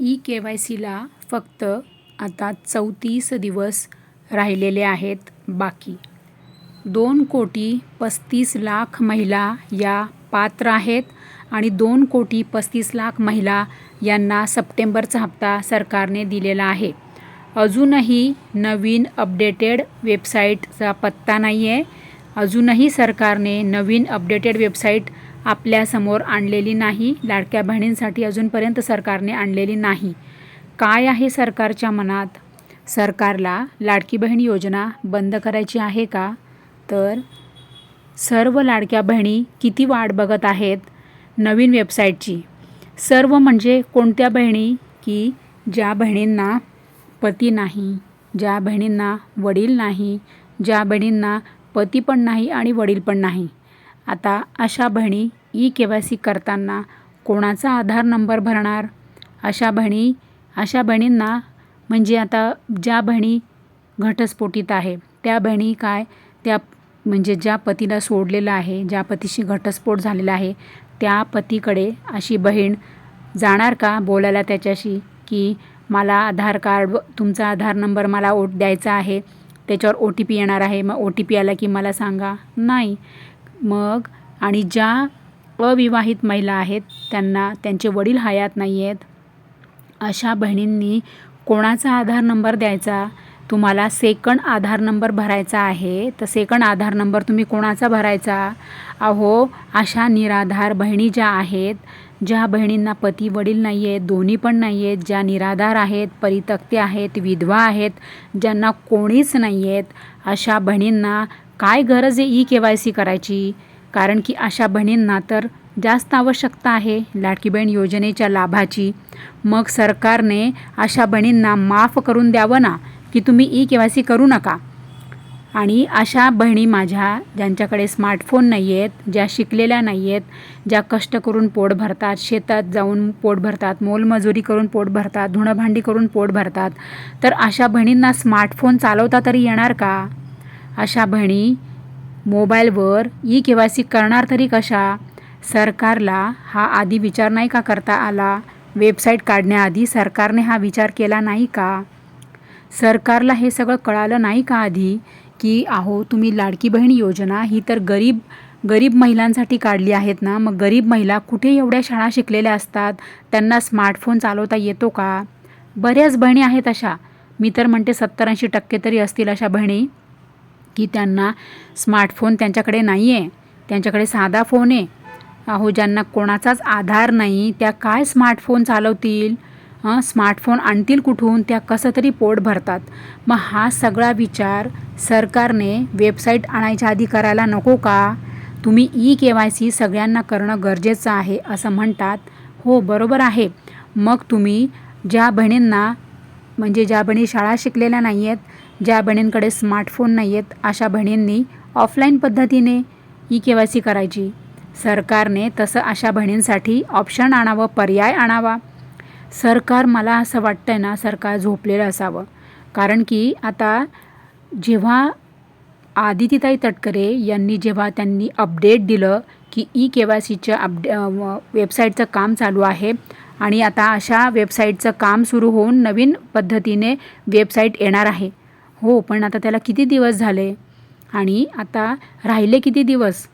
E K Y सीला फक्त आता चौतीस दिवस राहिलेले आहेत बाकी. दोन कोटी पस्तीस लाख महिला या पात्र आहेत आणि दोन कोटी पस्तीस लाख महिला यांना सप्टेंबरचा हप्ता सरकारने दिलेला आहे. अजूनही नवीन अपडेटेड वेबसाईटचा पत्ता नाही आहे अजूनही सरकारने नवीन अपडेटेड वेबसाईट आपल्यासमोर आणलेली नाही. लाडक्या बहिणींसाठी अजूनपर्यंत सरकारने आणलेली नाही. काय आहे सरकारच्या मनात? सरकारला लाडकी बहीण योजना बंद करायची आहे का? तर सर्व लाडक्या बहिणी किती वाट बघत आहेत? नवीन वेबसाईटची. सर्व म्हणजे कोणत्या बहिणी? की ज्या बहिणींना पती नाही ज्या बहिणींना वडील नाही ज्या बहिणींना पती पण नाही आणि वडील पण नाही. आता अशा बहिणी ई के वाय सी करताना कोणाचा आधार नंबर भरणार? अशा बहिणी अशा बहिणींना म्हणजे आता ज्या बहिणी घटस्फोटीत आहे त्या बहिणी काय? त्या म्हणजे ज्या पतीला सोडलेलं आहे ज्या पतीशी घटस्फोट झालेला आहे त्या पतीकडे अशी बहीण जाणार का? बोलायला त्याच्याशी की मला आधार कार्ड तुमचा आधार नंबर मला ओ द्यायचा आहे त्याच्यावर ओ टी पी येणार आहे मग ओ टी पी आला की मला सांगा. नाही. मग आणि ज्या अविवाहित महिला आहेत त्यांना त्यांचे वडील हयात नाही आहेत अशा बहिणींनी कोणाचा आधार नंबर द्यायचा? तुम्हाला सेकंड आधार नंबर भरायचा आहे तर सेकंड आधार नंबर तुम्ही कोणाचा भरायचा? अहो अशा निराधार बहिणी ज्या आहेत ज्या बहिणींना पती वडील नाही आहेत दोन्ही पण नाही आहेत ज्या निराधार आहेत परितक्ते आहेत विधवा आहेत ज्यांना कोणीच नाही आहेत अशा बहिणींना काय गरज आहे ई के वाय सी करायची? कारण की अशा बहिणींना तर जास्त आवश्यकता आहे लाडकी बहीण योजनेच्या लाभाची. मग सरकारने अशा बहिणींना माफ करून द्यावं ना की तुम्ही ई के वाय सी करू नका? आणि अशा बहिणी माझ्या ज्यांच्याकडे स्मार्टफोन नाही आहेत ज्या शिकलेल्या नाही आहेत ज्या कष्ट करून पोट भरतात शेतात जाऊन पोट भरतात मोलमजुरी करून पोट भरतात धुणभांडी करून पोट भरतात तर अशा बहिणींना स्मार्टफोन चालवता तरी येणार का? अशा बहिणी मोबाईलवर ई के वाय सी करणार तरी कशा? सरकारला हा आधी विचार नाही का करता आला? वेबसाईट काढण्याआधी सरकारने हा विचार केला नाही का? सरकारला हे सगळं कळालं नाही का आधी की अहो तुम्ही लाडकी बहीण योजना ही तर गरीब गरीब महिलांसाठी काढली आहेत ना? मग गरीब महिला कुठे एवढ्या शाळा शिकलेल्या असतात? त्यांना स्मार्टफोन चालवता येतो का? बऱ्याच बहिणी आहेत अशा. मी तर म्हणते सत्तर ऐंशी टक्के तरी असतील अशा बहिणी. की त्यांना स्मार्टफोन त्यांच्याकडे नाही आहे त्यांच्याकडे साधा फोन आहे. अहो ज्यांना कोणाचाच आधार नाही त्या काय स्मार्टफोन चालवतील? स्मार्टफोन आणतील कुठून? त्या कसं तरी पोट भरतात. मग हा सगळा विचार सरकारने वेबसाईट आणायच्या आधी करायला नको का? तुम्ही ई के वाय सी सगळ्यांना करणं गरजेचं आहे असं म्हणतात. हो बरोबर आहे. मग तुम्ही ज्या बहिणींना म्हणजे ज्या बहिणी शाळा शिकलेल्या नाही आहेत ज्या बहिणींकडे स्मार्टफोन नाही आहेत अशा बहिणींनी ऑफलाईन पद्धतीने ई के वाय सी करायची. सरकारने तसं अशा बहिणींसाठी ऑप्शन आणावं पर्याय आणावा. सरकार मला असं वाटतं आहे ना सरकार झोपलेलं असावं. कारण की आता जेव्हा आदितीताई तटकरे यांनी जेव्हा त्यांनी अपडेट दिलं की ई के वाय सीच्या अपडे वेबसाईटचं काम चालू आहे आणि आता अशा वेबसाईटचं काम सुरू होऊन नवीन पद्धतीने वेबसाईट येणार आहे हो पण आता त्याला किती दिवस झाले? आणि आता राहिले किती दिवस?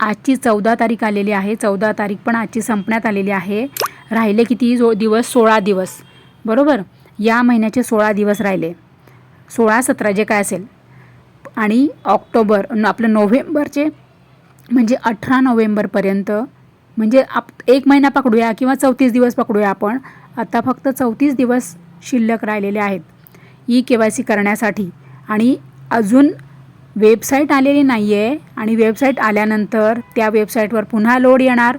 आजची चौदा तारीख आलेली आहे. चौदा तारीख पण आजची संपण्यात आलेली आहे. राहिले किती जो दिवस? सोळा दिवस. बरोबर? या महिन्याचे सोळा दिवस राहिले. सोळा सतरा जे काय असेल. आणि ऑक्टोबर आपलं नोव्हेंबरचे म्हणजे अठरा नोव्हेंबरपर्यंत म्हणजे आप एक महिना पकडूया किंवा चौतीस दिवस पकडूया आपण आता फक्त चौतीस दिवस शिल्लक राहिलेले आहेत. ई के वाय सी करण्यासाठी. आणि अजून वेबसाईट आलेली नाही आहे आणि वेबसाईट आल्यानंतर त्या वेबसाईटवर पुन्हा लोड येणार.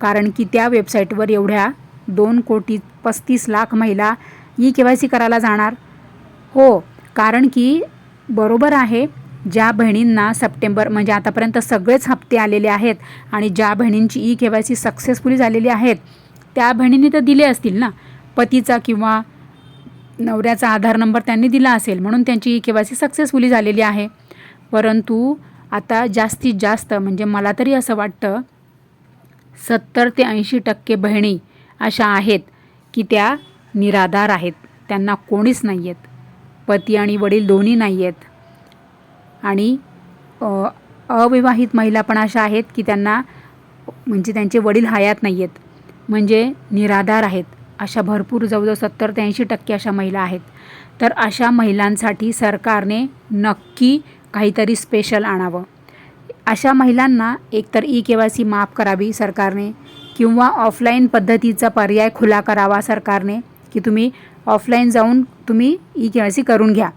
कारण की त्या वेबसाईटवर एवढ्या दोन कोटी पस्तीस लाख महिला ई के वाय सी करायला जाणार. हो कारण की बरोबर आहे ज्या बहिणींना सप्टेंबर म्हणजे आतापर्यंत सगळेच हप्ते आलेले आहेत आणि ज्या बहिणींची E K Y C successfully झालेली आहेत त्या बहिणींनी तर दिले असतील ना? पतीचा किंवा नवऱ्याचा आधार नंबर त्यांनी दिला असेल म्हणून त्यांची के वाय सी सक्सेसफुली झालेली आहे. परंतु आता जास्तीत जास्त म्हणजे मला तरी असं वाटतं सत्तर ते ऐंशी टक्के बहिणी अशा आहेत की त्या निराधार आहेत. त्यांना कोणीच नाही आहेत पती आणि वडील दोन्ही नाही आहेत आणि अविवाहित महिला पण अशा आहेत की त्यांना म्हणजे त्यांचे वडील हयात नाही आहेत म्हणजे निराधार आहेत. अशा भरपूर जवळजवळ सत्तर ते ऐंशी टक्के अशा महिला आहेत. तर अशा महिलांसाठी सरकारने नक्की काहीतरी स्पेशल आणावं. अशा महिलांना एकतर ई के वाय सी माफ करावी सरकारने किंवा ऑफलाईन पद्धतीचा पर्याय खुला करावा सरकारने की तुम्ही ऑफलाईन जाऊन तुम्ही ई के वाय सी करून घ्या.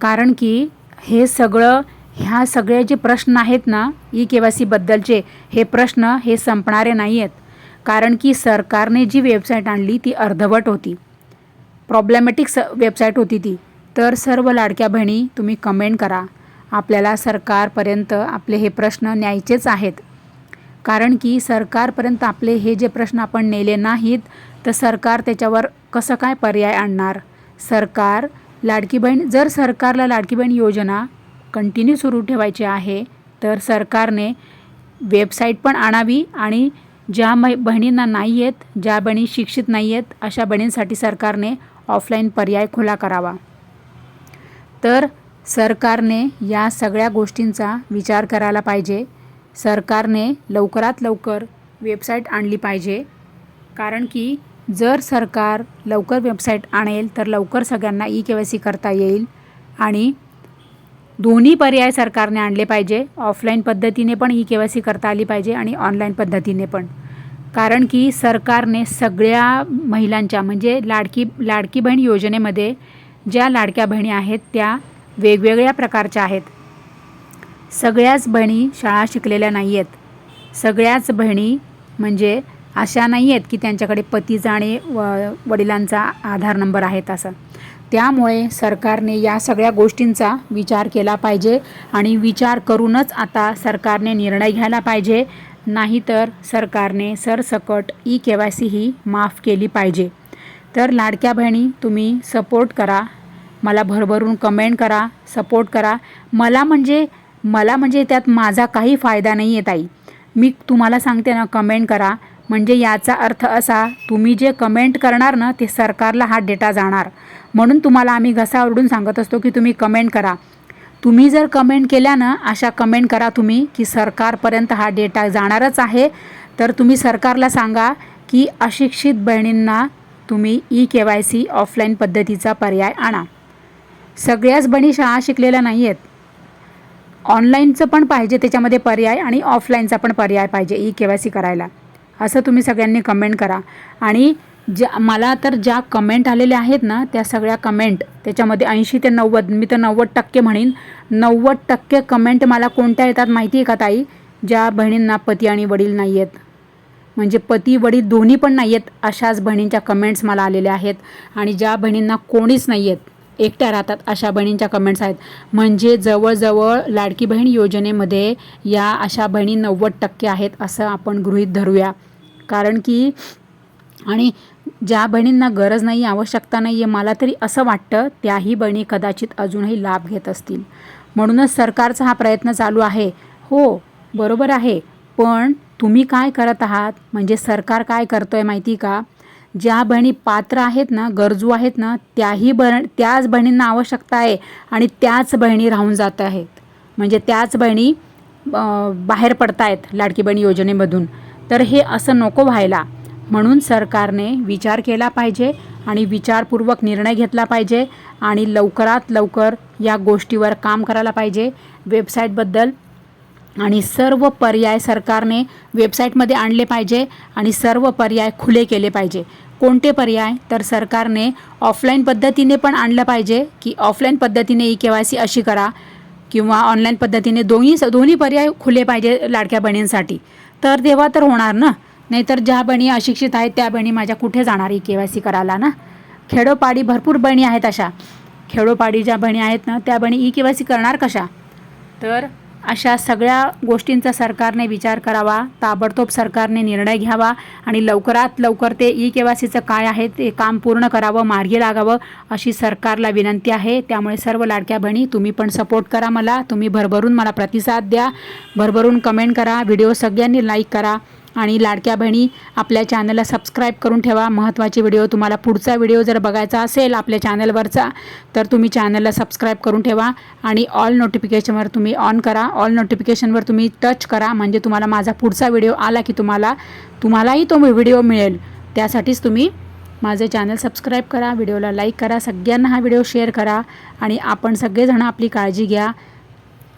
कारण की हे सगळं ह्या सगळे जे प्रश्न आहेत ना ई के वाय सीबद्दलचे हे प्रश्न हे संपणारे नाही आहेत कारण की सरकारने जी वेबसाईट आणली ती अर्धवट होती. प्रॉब्लेमॅटिक स वेबसाईट होती ती. तर सर्व लाडक्या बहिणी तुम्ही कमेंट करा. आपल्याला सरकारपर्यंत आपले हे प्रश्न न्यायचेच आहेत. कारण की सरकारपर्यंत आपले हे जे प्रश्न आपण नेले नाहीत तर सरकार त्याच्यावर कसं काय पर्याय आणणार? सरकार लाडकी बहीण जर सरकारला लाडकी बहीण योजना कंटिन्यू सुरू ठेवायची आहे तर सरकारने वेबसाईट पण आणावी आणि ज्या मै बहिणींना नाही आहेत ज्या बहिणी शिक्षित नाही आहेत अशा बहिणींसाठी सरकारने ऑफलाईन पर्याय खुला करावा. तर सरकारने या सगळ्या गोष्टींचा विचार करायला पाहिजे. सरकारने लवकरात लवकर वेबसाईट आणली पाहिजे. कारण की जर सरकार लवकर वेबसाईट आणेल तर लवकर सगळ्यांना ई के वाय सी करता येईल आणि दोन्ही पर्याय सरकारने आणले पाहिजे. ऑफलाईन पद्धतीने पण ई के वाय सी करता आली पाहिजे आणि ऑनलाईन पद्धतीने पण. कारण की सरकारने सगळ्या महिलांच्या म्हणजे लाडकी लाडकी बहीण योजनेमध्ये ज्या लाडक्या बहिणी आहेत त्या वेगवेगळ्या प्रकारच्या आहेत. सगळ्याच बहिणी शाळा शिकलेल्या नाही आहेत सगळ्याच बहिणी म्हणजे अशा नाही आहेत की त्यांच्याकडे पतीचा आणि व वडिलांचा आधार नंबर आहेत असं. त्यामुळे सरकारने या सगळ्या गोष्टींचा विचार केला पाहिजे आणि विचार करूनच आता सरकारने निर्णय घ्यायला पाहिजे. नाहीतर सरकारने सरसकट ई के वाय सी ही माफ केली पाहिजे. तर लाडक्या बहिणी तुम्ही सपोर्ट करा. मला भरभरून कमेंट करा सपोर्ट करा. मला म्हणजे मला म्हणजे त्यात माझा काही फायदा नाही आहे ताई. मी तुम्हाला सांगते ना कमेंट करा. म्हणजे याचा अर्थ असा तुम्ही जे कमेंट करणार ना ते सरकारला हा डेटा जाणार. म्हणून तुम्हाला आम्ही घसा ओरडून सांगत असतो की तुम्ही कमेंट करा. तुम्ही जर कमेंट केल्या ना अशा कमेंट करा तुम्ही की सरकारपर्यंत हा डेटा जाणारच आहे. तर तुम्ही सरकारला सांगा की अशिक्षित बहिणींना तुम्ही E K Y C offline पद्धतीचा पर्याय आणा. सगळ्याच बहिणी शाळा शिकलेल्या नाही आहेत ऑनलाईनचं पण पाहिजे त्याच्यामध्ये पर्याय आणि ऑफलाईनचा पण पर्याय पाहिजे ई के वाय सी करायला. असं तुम्ही सगळ्यांनी कमेंट करा. आणि ज्या मला तर ज्या कमेंट आलेल्या आहेत ना त्या सगळ्या कमेंट त्याच्यामध्ये ऐंशी ते नव्वद मी तर नव्वद टक्के म्हणेन. नव्वद टक्के कमेंट मला कोणत्या येतात माहिती आहे का ताई? ज्या बहिणींना पती आणि वडील नाही आहेत म्हणजे पती वडील दोन्ही पण नाही आहेत अशाच बहिणींच्या कमेंट्स मला आलेल्या आहेत. आणि ज्या बहिणींना कोणीच नाही आहेत एकट्या राहतात अशा बहिणींच्या कमेंट्स आहेत. म्हणजे जवळजवळ लाडकी बहीण योजनेमध्ये या अशा बहिणी नव्वद टक्के आहेत असं आपण गृहीत धरूया. कारण की आणि ज्या बहिणींना गरज नाही आवश्यकता नाही आहे मला तरी असं वाटतं त्याही बहिणी कदाचित अजूनही लाभ घेत असतील. म्हणूनच सरकारचा हा प्रयत्न चालू आहे. हो बरोबर आहे. पण तुम्ही काय करत आहात? म्हणजे सरकार काय करतो आहे माहिती का? ज्या बहिणी पात्र आहेत ना गरजू आहेत ना त्याही बह त्याच बहिणींना आवश्यकता आहे आणि त्याच बहिणी राहून जात आहेत. म्हणजे त्याच बहिणी बाहेर पडत आहेत लाडकी बहीण योजनेमधून. तर हे असं नको व्हायला. म्हणून सरकारने विचार केला पाहिजे आणि विचारपूर्वक निर्णय घेतला पाहिजे आणि लवकरात लवकर या गोष्टीवर काम करायला पाहिजे. वेबसाईटबद्दल आणि सर्व पर्याय सरकारने वेबसाईटमध्ये आणले पाहिजे आणि सर्व पर्याय खुले केले पाहिजे. कोणते पर्याय? तर सरकारने ऑफलाईन पद्धतीने पण आणलं पाहिजे की ऑफलाईन पद्धतीने ई के वाय सी अशी करा किंवा ऑनलाईन पद्धतीने दोन्ही दोन्ही पर्याय खुले पाहिजे लाडक्या बहिणींसाठी. तर तेव्हा तर होणार ना? नाहीतर ज्या बहिणी अशिक्षित आहेत त्या बहिणी माझ्या कुठे जाणार ई के वाय सी करायला ना? खेडोपाडी भरपूर बहिणी आहेत अशा. खेडोपाडी ज्या बहिणी आहेत ना त्या बहिणी ई के वाय सी करणार कशा? तर अशा सगळ्या गोष्टींचा सरकारने विचार करावा ताबडतोब सरकारने निर्णय घ्यावा आणि लवकरात लवकर ते ई के वाय सीचं काय आहे ते काम पूर्ण करावं मार्गी लागावं अशी सरकारला विनंती आहे. त्यामुळे सर्व लाडक्या बहिणी तुम्ही पण सपोर्ट करा मला तुम्ही भरभरून मला प्रतिसाद द्या भरभरून कमेंट करा व्हिडिओ सगळ्यांनी लाईक करा. आणि लाडक्या बहिणी आपल्या चॅनलला सबस्क्राईब करून ठेवा. महत्त्वाचे व्हिडिओ तुम्हाला पुढचा व्हिडिओ जर बघायचा असेल आपल्या चॅनलवरचा तर तुम्ही चॅनलला सबस्क्राईब करून ठेवा आणि ऑल नोटिफिकेशनवर तुम्ही ऑन करा. ऑल नोटिफिकेशनवर तुम्ही टच करा. म्हणजे तुम्हाला माझा पुढचा व्हिडिओ आला की तुम्हाला तुम्हालाही तो व्हिडिओ मिळेल. त्यासाठीच तुम्ही माझे चॅनल सबस्क्राईब करा व्हिडिओला लाईक करा सगळ्यांना हा व्हिडिओ शेअर करा आणि आपण सगळेजण आपली काळजी घ्या.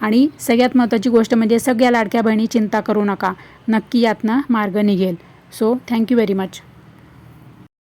आणि सगळ्यात महत्त्वाची गोष्ट म्हणजे सगळ्या लाडक्या बहिणी चिंता करू नका. नक्की यातनं मार्ग निघेल. So thank you very much